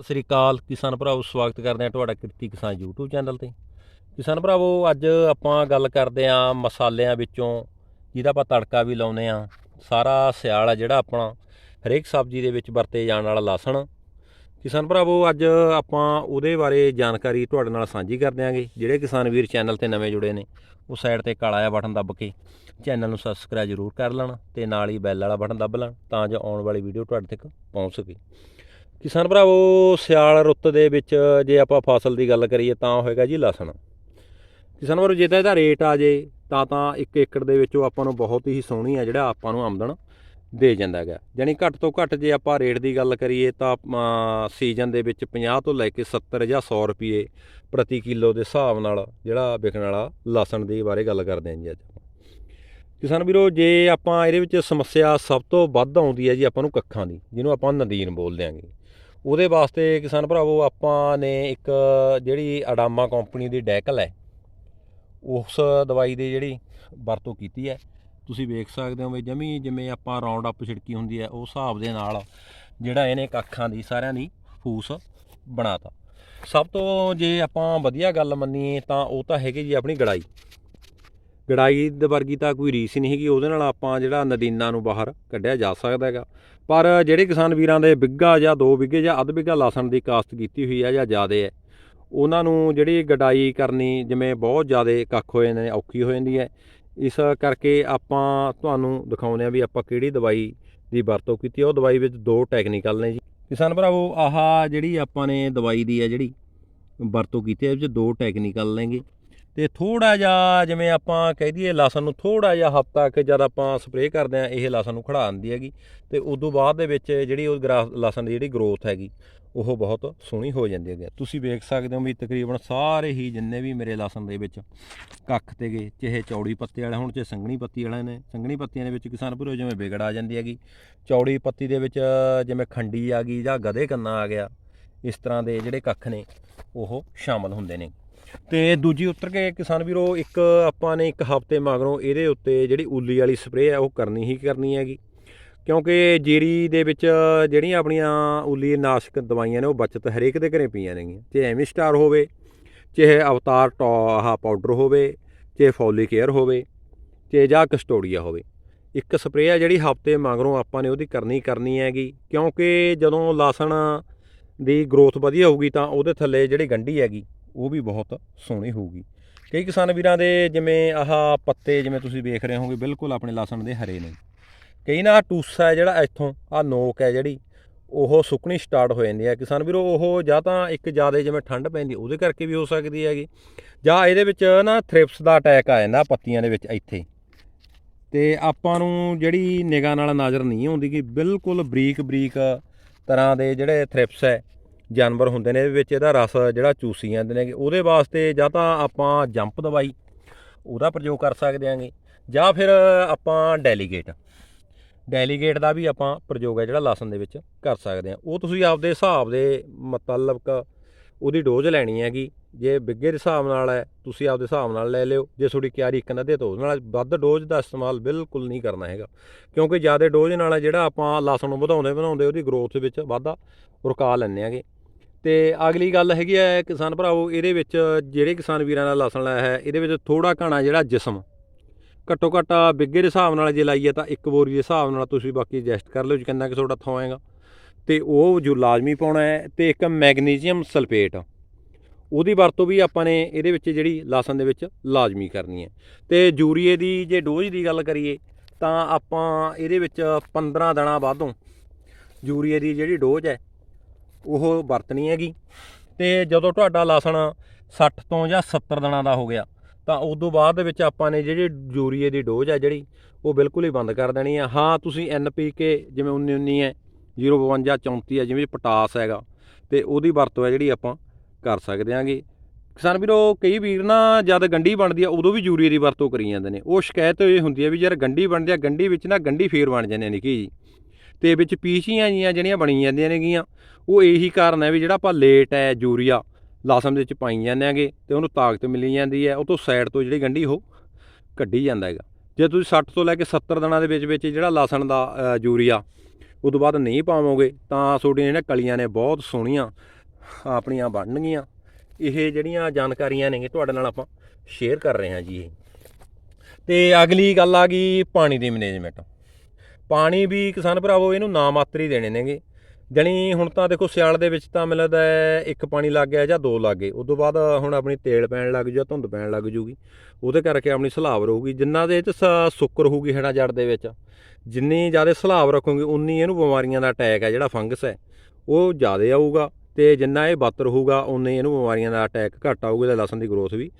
ਸਤਿ ਸ੍ਰੀ ਅਕਾਲ, ਕਿਸਾਨ ਭਰਾਵੋ, ਸਵਾਗਤ ਕਰਦੇ ਹਾਂ ਤੁਹਾਡਾ ਕਿਰਤੀ ਕਿਸਾਨ YouTube ਚੈਨਲ ਤੇ। ਕਿਸਾਨ ਭਰਾਵੋ, ਅੱਜ ਆਪਾਂ ਗੱਲ ਕਰਦੇ ਹਾਂ ਮਸਾਲਿਆਂ ਵਿੱਚੋਂ, ਜਿਹਦਾ ਆਪਾਂ ਤੜਕਾ ਵੀ ਲਾਉਨੇ ਆ ਸਾਰਾ ਸਿਆਲ ਆ ਜਿਹੜਾ ਆਪਣਾ, ਹਰੇਕ ਸਬਜ਼ੀ ਦੇ ਵਿੱਚ ਵਰਤੇ ਜਾਣ ਵਾਲਾ ਲਸਣ। ਕਿਸਾਨ ਭਰਾਵੋ, ਅੱਜ ਆਪਾਂ ਉਹਦੇ ਬਾਰੇ ਜਾਣਕਾਰੀ ਤੁਹਾਡੇ ਨਾਲ ਸਾਂਝੀ ਕਰ ਦਿਆਂਗੇ। ਜਿਹੜੇ ਕਿਸਾਨ ਵੀਰ ਚੈਨਲ ਤੇ ਨਵੇਂ ਜੁੜੇ ਨੇ, ਉਹ ਸਾਈਡ ਤੇ ਕਾਲਾ ਜਿਹਾ ਬਟਨ ਦੱਬ ਕੇ ਚੈਨਲ ਨੂੰ ਸਬਸਕ੍ਰਾਈਬ ਜ਼ਰੂਰ ਕਰ ਲੈਣ ਤੇ ਨਾਲ ਹੀ ਬੈਲ ਵਾਲਾ ਬਟਨ ਦੱਬ ਲੈਣ, ਤਾਂ ਜੋ ਆਉਣ ਵਾਲੀ ਵੀਡੀਓ ਤੁਹਾਡੇ ਤੱਕ ਪਹੁੰਚ ਸਕੇ। ਕਿਸਾਨ ਭਰਾਵੋ, ਸਿਆਲ ਰੁੱਤ ਦੇ ਵਿੱਚ ਜੇ ਆਪਾਂ ਫਸਲ ਦੀ ਗੱਲ ਕਰੀਏ ਤਾਂ ਹੋਏਗਾ ਜੀ ਲਸਣ। ਕਿਸਾਨ ਭਰਾਵੋ, ਜੇ ਤਾਂ ਇਹਦਾ ਰੇਟ ਆ ਜੇ, ਤਾਂ ਤਾਂ 1 ਏਕੜ ਦੇ ਵਿੱਚੋਂ ਆਪਾਂ ਨੂੰ ਬਹੁਤ ਹੀ ਸੋਹਣੀ ਆ ਜਿਹੜਾ ਆਪਾਂ ਨੂੰ ਆਮਦਨ ਦੇ ਜਾਂਦਾ ਹੈਗਾ। ਯਾਨੀ ਘੱਟ ਤੋਂ ਘੱਟ ਜੇ ਆਪਾਂ ਰੇਟ ਦੀ ਗੱਲ ਕਰੀਏ ਤਾਂ ਸੀਜ਼ਨ ਦੇ ਵਿੱਚ 50 ਤੋਂ ਲੈ ਕੇ 70 ਜਾਂ 100 ਰੁਪਏ ਪ੍ਰਤੀ ਕਿਲੋ ਦੇ ਹਿਸਾਬ ਨਾਲ ਜਿਹੜਾ ਵਿਕਣ ਵਾਲਾ ਲਸਣ ਦੇ ਬਾਰੇ ਗੱਲ ਕਰਦੇ ਹਾਂ ਜੀ ਅੱਜ। ਕਿਸਾਨ ਵੀਰੋ, ਜੇ ਆਪਾਂ ਇਹਦੇ ਵਿੱਚ ਸਮੱਸਿਆ ਸਭ ਤੋਂ ਵੱਧ ਆਉਂਦੀ ਹੈ ਜੀ ਆਪਾਂ ਨੂੰ ਕੱਖਾਂ ਦੀ, ਜਿਹਨੂੰ ਆਪਾਂ ਨਦੀਨ ਬੋਲਦੇ ਆਂਗੇ। ਉਹਦੇ ਵਾਸਤੇ ਕਿਸਾਨ ਭਰਾਵੋ, ਆਪਾਂ ਨੇ ਇੱਕ ਜਿਹੜੀ ਅਡਾਮਾ ਕੰਪਨੀ ਦੀ ਡੈਕਲ ਹੈ ਉਸ ਦਵਾਈ ਦੀ ਜਿਹੜੀ ਵਰਤੋਂ ਕੀਤੀ ਹੈ। ਤੁਸੀਂ ਵੇਖ ਸਕਦੇ ਹੋ ਵੀ ਜਮੀ ਜਿਵੇਂ ਆਪਾਂ ਰਾਉਂਡ ਅਪ ਛਿੜਕੀ ਹੁੰਦੀ ਹੈ, ਉਸ ਹਿਸਾਬ ਦੇ ਨਾਲ ਜਿਹੜਾ ਇਹਨੇ ਕੱਖਾਂ ਦੀ, ਸਾਰਿਆਂ ਦੀ ਫੂਸ ਬਣਾਤਾ। ਸਭ ਤੋਂ ਜੇ ਆਪਾਂ ਵਧੀਆ ਗੱਲ ਮੰਨੀਏ ਤਾਂ ਉਹ ਤਾਂ ਹੈਗੀ ਜੀ ਆਪਣੀ ਗੜਾਈ। ਗੜਾਈ ਦੇ ਵਰਗੀ ਤਾਂ ਕੋਈ ਰੀਸ ਨਹੀਂ ਹੈਗੀ, ਉਹਦੇ ਨਾਲ ਆਪਾਂ ਜਿਹੜਾ ਨਦੀਨਾਂ ਨੂੰ ਬਾਹਰ ਕੱਢਿਆ ਜਾ ਸਕਦਾ ਹੈਗਾ। ਪਰ ਜਿਹੜੇ ਕਿਸਾਨ ਵੀਰਾਂ ਦੇ ਬਿੱਗਾ ਜਾਂ 2 ਬਿੱਗੇ ਜਾਂ ਅੱਧ ਬਿੱਗਾ ਲਸਣ ਦੀ ਕਾਸਤ ਕੀਤੀ ਹੋਈ ਹੈ ਜਾਂ ਜ਼ਿਆਦੇ ਹੈ, ਉਹਨਾਂ ਨੂੰ ਜਿਹੜੀ ਗਡਾਈ ਕਰਨੀ ਜਿਵੇਂ ਬਹੁਤ ਜ਼ਿਆਦਾ ਕੱਖ ਹੋ ਜਾਂਦੇ ਨੇ, ਔਖੀ ਹੋ ਜਾਂਦੀ ਹੈ। ਇਸ ਕਰਕੇ ਆਪਾਂ ਤੁਹਾਨੂੰ ਦਿਖਾਉਂਦੇ ਆ ਵੀ ਆਪਾਂ ਕਿਹੜੀ ਦਵਾਈ ਦੀ ਵਰਤੋਂ ਕੀਤੀ ਉਹ ਦਵਾਈ ਵਿੱਚ ਦੋ ਟੈਕਨੀਕਲ ਨੇ ਜੀ। ਕਿਸਾਨ ਭਰਾਵੋ, ਆਹ ਜਿਹੜੀ ਆਪਾਂ ਨੇ ਦਵਾਈ ਦੀ ਹੈ ਜਿਹੜੀ ਵਰਤੋਂ ਕੀਤੀ ਹੈ, ਇਹ ਵਿੱਚ ਦੋ ਟੈਕਨੀਕਲ ਨੇਗੇ। ਤੇ ਥੋੜਾ ਜਿਹਾ ਜਿਵੇਂ ਆਪਾਂ ਕਹਿ ਦਈਏ ਲਸਣ ਨੂੰ ਥੋੜਾ ਜਿਹਾ ਹਫਤਾ ਕਿ ਜਦ ਆਪਾਂ ਸਪਰੇਅ ਕਰਦੇ ਆ ਇਹ ਲਸਣ ਨੂੰ ਖੜਾ ਦਿੰਦੀ ਹੈਗੀ ਤੇ ਉਦੋਂ ਬਾਅਦ ਦੇ ਵਿੱਚ ਜਿਹੜੀ ਉਹ ਗਰਾ- ਲਸਣ ਦੀ ਜਿਹੜੀ ਗਰੋਥ ਹੈਗੀ, ਉਹ ਬਹੁਤ ਸੋਹਣੀ ਹੋ ਜਾਂਦੀ ਹੈਗੀ। ਤੁਸੀਂ ਵੇਖ ਸਕਦੇ ਹੋ ਵੀ ਤਕਰੀਬਨ ਸਾਰੇ ਹੀ ਜਿੰਨੇ ਵੀ ਮੇਰੇ ਲਸਣ ਦੇ ਵਿੱਚ ਕੱਖ ਤੇ ਗਏ, ਚਾਹੇ ਚੌੜੀ ਪੱਤੇ ਵਾਲੇ ਹੁਣ, ਚਾਹੇ ਸੰਘਣੀ ਪੱਤੀ ਵਾਲੇ ਨੇ, ਸੰਘਣੀ ਪੱਤੀਆਂ ਦੇ ਵਿੱਚ ਕਿਸਾਨ ਭਰੋ ਜਿਵੇਂ ਵਿਗੜ ਆ ਜਾਂਦੀ ਹੈਗੀ, ਚੌੜੀ ਪੱਤੀ ਦੇ ਵਿੱਚ ਜਿਵੇਂ ਖੰਡੀ ਆ ਗਈ ਜਾਂ ਗਧੇ ਕੰਨਾ ਆ ਗਿਆ, ਇਸ ਤਰ੍ਹਾਂ ਦੇ ਜਿਹੜੇ ਕੱਖ ਨੇ, ਉਹ ਸ਼ਾਮਲ ਹੁੰਦੇ ਨੇ। ਤੇ ਦੂਜੀ ਉਤਰ ਕੇ ਕਿਸਾਨ ਵੀਰੋ, ਇੱਕ ਆਪਾਂ ਨੇ ਇੱਕ ਹਫ਼ਤੇ ਮਗਰੋਂ ਇਹਦੇ ਉੱਤੇ ਜਿਹੜੀ ਉੱਲੀ ਵਾਲੀ ਸਪਰੇਅ ਹੈ ਉਹ ਕਰਨੀ ਹੀ ਕਰਨੀ ਹੈਗੀ। ਕਿਉਂਕਿ ਜੀਰੀ ਦੇ ਵਿੱਚ ਜਿਹੜੀਆਂ ਆਪਣੀਆਂ ਉੱਲੀ ਨਾਸ਼ਕ ਦਵਾਈਆਂ ਨੇ, ਉਹ ਬਚਤ ਹਰੇਕ ਦੇ ਘਰੇ ਪਈਆਂ ਨੇਗੀਆਂ। ਚਾਹੇ ਐਮੀ ਸਟਾਰ ਹੋਵੇ, ਚਾਹੇ ਅਵਤਾਰ ਟੋ, ਆਹ ਪਾਊਡਰ ਹੋਵੇ, ਚਾਹੇ ਫੋਲਿਕ ਏਅਰ ਹੋਵੇ, ਚਾਹੇ ਜਾਂ ਕਸਟੋਡੀਆ ਹੋਵੇ। ਇੱਕ ਸਪਰੇਅ ਆ ਜਿਹੜੀ ਹਫ਼ਤੇ ਮਗਰੋਂ ਆਪਾਂ ਨੇ ਉਹਦੀ ਕਰਨੀ ਕਰਨੀ ਹੈਗੀ। ਕਿਉਂਕਿ ਜਦੋਂ ਲਾਸਣ ਦੀ ਗਰੋਥ ਵਧੀਆ ਹੋਊਗੀ ਤਾਂ ਉਹਦੇ ਥੱਲੇ ਜਿਹੜੀ ਗੰਢੀ ਹੈਗੀ ਉਹ ਵੀ ਬਹੁਤ ਸੋਹਣੀ ਹੋਊਗੀ। ਕਈ ਕਿਸਾਨ ਵੀਰਾਂ ਦੇ ਜਿਵੇਂ ਆਹ ਪੱਤੇ ਜਿਵੇਂ ਤੁਸੀਂ ਵੇਖ ਰਹੇ ਹੋਗੇ ਬਿਲਕੁਲ ਆਪਣੇ ਲਸਣ ਦੇ ਹਰੇ ਨੇ। ਕਈ ਨਾ ਟੂਸਾ ਹੈ ਜਿਹੜਾ ਇੱਥੋਂ ਆ ਨੋਕ ਹੈ ਜਿਹੜੀ, ਉਹ ਸੁੱਕਣੀ ਸਟਾਰਟ ਹੋ ਜਾਂਦੀ ਹੈ। ਕਿਸਾਨ ਵੀਰੋ, ਉਹ ਜਾਂ ਤਾਂ ਇੱਕ ਜ਼ਿਆਦਾ ਜਿਵੇਂ ਠੰਡ ਪੈਂਦੀ, ਉਹਦੇ ਕਰਕੇ ਵੀ ਹੋ ਸਕਦੀ ਹੈਗੀ। ਜਾਂ ਇਹਦੇ ਵਿੱਚ ਨਾ ਥ੍ਰਿਪਸ ਦਾ ਅਟੈਕ ਆ ਜਾਂਦਾ ਪੱਤੀਆਂ ਦੇ ਵਿੱਚ ਇੱਥੇ। ਤੇ ਆਪਾਂ ਨੂੰ ਜਿਹੜੀ ਨਿਗਾਹ ਨਾਲ ਨਜ਼ਰ ਨਹੀਂ ਆਉਂਦੀ ਕਿ ਬਿਲਕੁਲ ਬਰੀਕ ਬਰੀਕ ਤਰ੍ਹਾਂ ਦੇ ਜਿਹੜੇ ਥ੍ਰਿਪਸ ਹੈ ਜਾਨਵਰ ਹੁੰਦੇ ਨੇ ਇਹਦੇ ਵਿੱਚ ਇਹਦਾ ਰਸ ਜਿਹੜਾ ਚੂਸੀ ਜਾਂਦੇ ਨੇ, ਉਹਦੇ ਵਾਸਤੇ ਜਾਂ ਤਾਂ ਆਪਾਂ ਜੰਪ ਦਵਾਈ, ਉਹਦਾ ਪ੍ਰਯੋਗ ਕਰ ਸਕਦੇ ਆਂਗੇ, ਜਾਂ ਫਿਰ ਆਪਾਂ ਡੈਲੀਗੇਟ। ਡੈਲੀਗੇਟ ਦਾ ਵੀ ਆਪਾਂ ਪ੍ਰਯੋਗ ਹੈ ਜਿਹੜਾ ਲਸਣ ਦੇ ਵਿੱਚ ਕਰ ਸਕਦੇ ਆ। ਉਹ ਤੁਸੀਂ ਆਪਦੇ ਹਿਸਾਬ ਦੇ ਮਤਲਬ ਉਹਦੀ ਡੋਜ਼ ਲੈਣੀ ਹੈਗੀ। ਜੇ ਬਿੱਗੇ ਦੇ ਹਿਸਾਬ ਨਾਲ ਹੈ, ਤੁਸੀਂ ਆਪਦੇ ਹਿਸਾਬ ਨਾਲ ਲੈ ਲਿਓ। ਜੇ ਤੁਹਾਡੀ ਕਿਆਰੀ ਇੱਕ ਨਦੇ ਤੋਂ ਉਹਦੇ ਨਾਲ, ਵੱਧ ਡੋਜ਼ ਦਾ ਇਸਤੇਮਾਲ ਬਿਲਕੁਲ ਨਹੀਂ ਕਰਨਾ ਹੈਗਾ। ਕਿਉਂਕਿ ਜ਼ਿਆਦਾ ਡੋਜ਼ ਨਾਲ ਜਿਹੜਾ ਆਪਾਂ ਲਸਣ ਨੂੰ ਵਧਾਉਂਦੇ ਵਧਾਉਂਦੇ ਉਹਦੀ ਗਰੋਥ ਵਿੱਚ ਵਾਧਾ ਰੁਕਾ ਲੈਂਦੇ ਆਂਗੇ। ਤੇ ਅਗਲੀ ਗੱਲ ਹੈਗੀ ਹੈ ਕਿਸਾਨ ਭਰਾਵੋ, ਇਹਦੇ ਵਿੱਚ ਜਿਹੜੇ ਕਿਸਾਨ ਵੀਰਾਂ ਦਾ ਲਸਣ ਲਾਇਆ ਹੈ, ਇਹਦੇ ਵਿੱਚ ਥੋੜਾ ਘਣਾ ਜਿਹੜਾ ਜਿਸਮ। ਘੱਟੋ ਘੱਟ ਬਿੱਗੇ ਦੇ ਹਿਸਾਬ ਨਾਲ ਜੇ ਲਾਈਏ ਤਾਂ ਇੱਕ ਬੋਰੀ ਦੇ ਹਿਸਾਬ ਨਾਲ ਤੁਸੀਂ ਬਾਕੀ ਐਡਜਸਟ ਕਰ ਲਿਓ ਜੀ, ਕਿੰਨਾ ਕਿ ਤੁਹਾਡਾ ਥੋਂ ਆਏਗਾ। ਤੇ ਉਹ ਜੋ ਲਾਜ਼ਮੀ ਪਾਉਣਾ ਹੈ ਤੇ ਇੱਕ ਮੈਗਨੀਜ਼ੀਅਮ ਸਲਫੇਟ। ਉਹਦੀ ਵਰਤੋਂ ਵੀ ਆਪਾਂ ਨੇ ਇਹਦੇ ਵਿੱਚ ਜਿਹੜੀ ਲਾਸਨ ਦੇ ਵਿੱਚ ਲਾਜ਼ਮੀ ਕਰਨੀ ਹੈ। ਤੇ ਯੂਰੀਏ ਦੀ ਜੇ ਡੋਜ਼ ਦੀ ਗੱਲ ਕਰੀਏ, ਤਾਂ ਆਪਾਂ ਇਹਦੇ ਵਿੱਚ 15 ਦਿਨਾਂ ਵਾਧੋਂ ਯੂਰੀਏ ਦੀ ਜਿਹੜੀ ਡੋਜ਼ ਹੈ ਉਹ ਵਰਤਣੀ ਹੈਗੀ। ਤੇ ਜਦੋਂ ਤੁਹਾਡਾ ਲਸਣ 60 ਤੋਂ ਜਾਂ 70 ਦਿਨਾਂ ਦਾ ਹੋ ਗਿਆ, ਤਾਂ ਉਸ ਤੋਂ ਬਾਅਦ ਦੇ ਵਿੱਚ ਆਪਾਂ ਨੇ ਜਿਹੜੀ ਯੂਰੀਏ ਦੀ ਡੋਜ਼ ਆ ਜਿਹੜੀ, ਉਹ ਬਿਲਕੁਲ ਹੀ ਬੰਦ ਕਰ ਦੇਣੀ ਹੈ ਹਾਂ, ਤੁਸੀਂ ਐਨਪੀਕੇ ਜਿਵੇਂ 19 19 ਹੈ 052 34 ਹੈ ਜਿਵੇਂ ਪੋਟਾਸ ਹੈਗਾ, ਤੇ ਉਹਦੀ ਵਰਤੋਂ ਹੈ ਜਿਹੜੀ ਆਪਾਂ ਕਰ ਸਕਦੇ ਆਂਗੇ ਕਿਸਾਨ ਵੀਰੋ, ਕਈ ਵੀਰ ਨਾ ਜਦ ਗੰਢੀ ਬਣਦੀ ਆ, ਉਦੋਂ ਵੀ ਯੂਰੀਏ ਦੀ ਵਰਤੋਂ ਕਰੀ ਜਾਂਦੇ ਨੇ। ਉਹ ਸ਼ਿਕਾਇਤ ਇਹ ਹੁੰਦੀ ਹੈ ਵੀ ਯਾਰ ਗੰਢੀ ਬਣਦੀ ਆ, ਗੰਢੀ ਵਿੱਚ ਨਾ ਗੰਢੀ ਫੇਰ ਬਣ ਜਾਂਦੇ ਨੇ ਨਿੱਕੀ ਜੀ? ਤੇ ਵਿੱਚ ਪੀਸੀਆਂ ਜੀਆਂ ਜਿਹੜੀਆਂ ਬਣੀ ਜਾਂਦੀਆਂ ਨੇਗੀਆਂ, ਉਹ ਇਹੀ ਕਾਰਨ ਹੈ ਵੀ ਜਿਹੜਾ ਆਪਾਂ ਲੇਟ ਹੈ ਯੂਰੀਆ, ਲਸਣ ਦੇ ਵਿੱਚ ਪਾਈ ਜਾਂਦੇ ਆਂਗੇ ਤੇ ਉਹਨੂੰ ਤਾਕਤ ਮਿਲੀ ਜਾਂਦੀ ਹੈ, ਉਹ ਤੋਂ ਸਾਈਡ ਤੋਂ ਜਿਹੜੀ ਗੰਢੀ ਉਹ ਕੱਢੀ ਜਾਂਦਾ ਹੈਗਾ। ਜੇ ਤੁਸੀਂ 60 ਤੋਂ ਲੈ ਕੇ 70 ਦਿਨਾਂ ਦੇ ਵਿੱਚ ਵਿੱਚ ਜਿਹੜਾ ਲਾਸਣ ਦਾ ਯੂਰੀਆ ਯੂਰੀਆ ਤੋਂ ਬਾਅਦ ਨਹੀਂ ਪਾਵੋਗੇ, ਤਾਂ ਤੁਹਾਡੀਆਂ ਜਿਹੜੀਆਂ ਕਲੀਆਂ ਨੇ ਬਹੁਤ ਸੋਹਣੀਆਂ, ਆਪਣੀਆਂ ਬਣਨਗੀਆਂ। ਇਹ ਜਿਹੜੀਆਂ ਜਾਣਕਾਰੀਆਂ ਨੇ ਤੁਹਾਡੇ ਨਾਲ ਆਪਾਂ ਸ਼ੇਅਰ ਕਰ ਰਹੇ ਹਾਂ ਜੀ ਇਹ। ਤੇ ਅਗਲੀ ਗੱਲ ਆ ਗਈ ਪਾਣੀ ਦੀ ਮੈਨੇਜਮੈਂਟ ਪਾਣੀ ਵੀ ਕਿਸਾਨ ਭਰਾਵੋ, ਇਹਨੂੰ ਨਾ ਮਾਤਰ ਹੀ ਦੇਣੇ ਨੇਗੇ। ਜਣੀ ਹੁਣ ਤਾਂ ਦੇਖੋ ਸਿਆਲ ਦੇ ਵਿੱਚ ਤਾਂ ਮੈਨੂੰ ਇੱਕ ਪਾਣੀ ਲੱਗ ਗਿਆ ਜਾਂ ਦੋ ਲੱਗ ਗਏ। ਉਦੋਂ ਬਾਅਦ ਹੁਣ ਆਪਣੀ ਤੇਲ ਪੈਣ ਲੱਗ ਜੂ ਧੁੰਦ ਪੈਣ ਲੱਗ ਜੂਗੀ। ਉਹਦੇ ਕਰਕੇ ਆਪਣੀ ਸਲਾਬ ਰਹੂਗੀ। ਜਿੰਨਾ ਦੇ ਚ ਸੁੱਕਰ ਹੋਊਗੀ ਹੇਠਾਂ ਜੜ ਦੇ ਵਿੱਚ, ਜਿੰਨੀ ਜ਼ਿਆਦਾ ਸਲਾਬ ਰੱਖੋਗੇ, ਉਨੀ ਇਹਨੂੰ ਬਿਮਾਰੀਆਂ ਦਾ ਅਟੈਕ ਹੈ, ਜਿਹੜਾ ਫੰਗਸ ਹੈ, ਉਹ ਜ਼ਿਆਦਾ ਆਊਗਾ। ਤੇ ਜਿੰਨਾ ਇਹ ਬੱਤ ਰਹੂਗਾ ਉਨੇ ਇਹਨੂੰ ਬਿਮਾਰੀਆਂ ਦਾ ਅਟੈਕ ਘੱਟ ਆਊਗਾ ਤੇ ਲਸਣ ਦੀ ਗਰੋਥ ਵੀ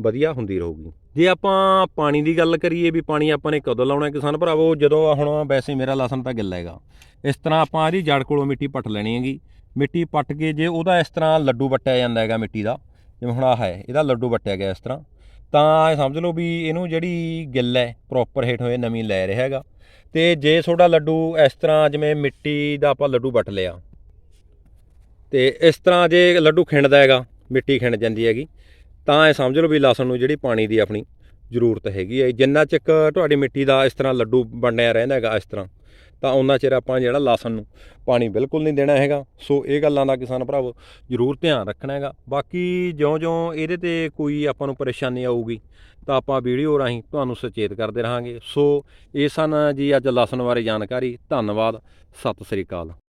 ਵਧੀਆ ਹੁੰਦੀ ਰਹੂਗੀ। ਜੇ ਆਪਾਂ ਪਾਣੀ ਦੀ ਗੱਲ ਕਰੀਏ ਵੀ ਪਾਣੀ ਆਪਾਂ ਨੇ ਕਦੋਂ ਲਾਉਣਾ ਕਿਸਾਨ ਭਰਾਵੋ? ਜਦੋਂ ਹੁਣ ਵੈਸੇ ਮੇਰਾ ਲਸਣ ਤਾਂ ਗਿੱਲਾ ਹੈਗਾ। ਇਸ ਤਰ੍ਹਾਂ ਆਪਾਂ ਇਹਦੀ ਜੜ ਕੋਲੋਂ ਮਿੱਟੀ ਪੱਟ ਲੈਣੀ ਹੈਗੀ। ਮਿੱਟੀ ਪੱਟ ਕੇ ਜੇ ਉਹਦਾ ਇਸ ਤਰ੍ਹਾਂ ਲੱਡੂ ਵੱਟਿਆ ਜਾਂਦਾ ਹੈਗਾ ਮਿੱਟੀ ਦਾ, ਜਿਵੇਂ ਹੁਣ ਆਹ ਹੈ, ਇਹਦਾ ਲੱਡੂ ਵੱਟਿਆ ਗਿਆ ਇਸ ਤਰ੍ਹਾਂ, ਤਾਂ ਇਹ ਸਮਝ ਲਓ ਵੀ ਇਹਨੂੰ ਜਿਹੜੀ ਗਿੱਲ ਹੈ ਪ੍ਰੋਪਰ ਹੇਠ ਹੋਏ ਨਵੀਂ ਲੈ ਰਿਹਾ ਹੈਗਾ। ਤੇ ਜੇ ਤੁਹਾਡਾ ਲੱਡੂ ਇਸ ਤਰ੍ਹਾਂ ਜਿਵੇਂ ਮਿੱਟੀ ਦਾ ਆਪਾਂ ਲੱਡੂ ਵੱਟ ਲਿਆ ਤੇ ਇਸ ਤਰ੍ਹਾਂ ਜੇ ਲੱਡੂ ਖਿੰਡਦਾ ਹੈਗਾ, ਮਿੱਟੀ ਖਿੰਡ ਜਾਂਦੀ ਹੈਗੀ, ਤਾਂ ਇਹ ਸਮਝ ਲਓ ਵੀ ਲਸਣ ਨੂੰ ਜਿਹੜੀ ਪਾਣੀ ਦੀ ਆਪਣੀ ਜ਼ਰੂਰਤ ਹੈਗੀ ਹੈ ਜਿੰਨਾ ਚਿਕ ਤੁਹਾਡੀ ਮਿੱਟੀ ਦਾ ਇਸ ਤਰ੍ਹਾਂ ਲੱਡੂ ਬਣਿਆ ਰਹਿੰਦਾ ਹੈਗਾ, ਇਸ ਤਰ੍ਹਾਂ, ਤਾਂ ਉਹਨਾਂ ਚਿਰ ਆਪਾਂ ਜਿਹੜਾ ਲਸਣ ਨੂੰ ਪਾਣੀ ਬਿਲਕੁਲ ਨਹੀਂ ਦੇਣਾ ਹੈਗਾ। ਸੋ ਇਹ ਗੱਲਾਂ ਦਾ ਕਿਸਾਨ ਭਰਾਵੋ ਜ਼ਰੂਰ ਧਿਆਨ ਰੱਖਣਾ ਹੈਗਾ। ਬਾਕੀ ਜਿਉਂ-ਜਿਉਂ ਇਹਦੇ ਤੇ ਕੋਈ ਆਪਾਂ ਨੂੰ ਪਰੇਸ਼ਾਨੀ ਆਊਗੀ, ਤਾਂ ਆਪਾਂ ਵੀਡੀਓ ਰਾਹੀਂ ਤੁਹਾਨੂੰ ਸੁਚੇਤ ਕਰਦੇ ਰਹਾਂਗੇ। ਸੋ ਇਹ ਸਨ ਜੀ ਅੱਜ ਲਸਣ ਬਾਰੇ ਜਾਣਕਾਰੀ। ਧੰਨਵਾਦ। ਸਤਿ ਸ੍ਰੀ ਅਕਾਲ।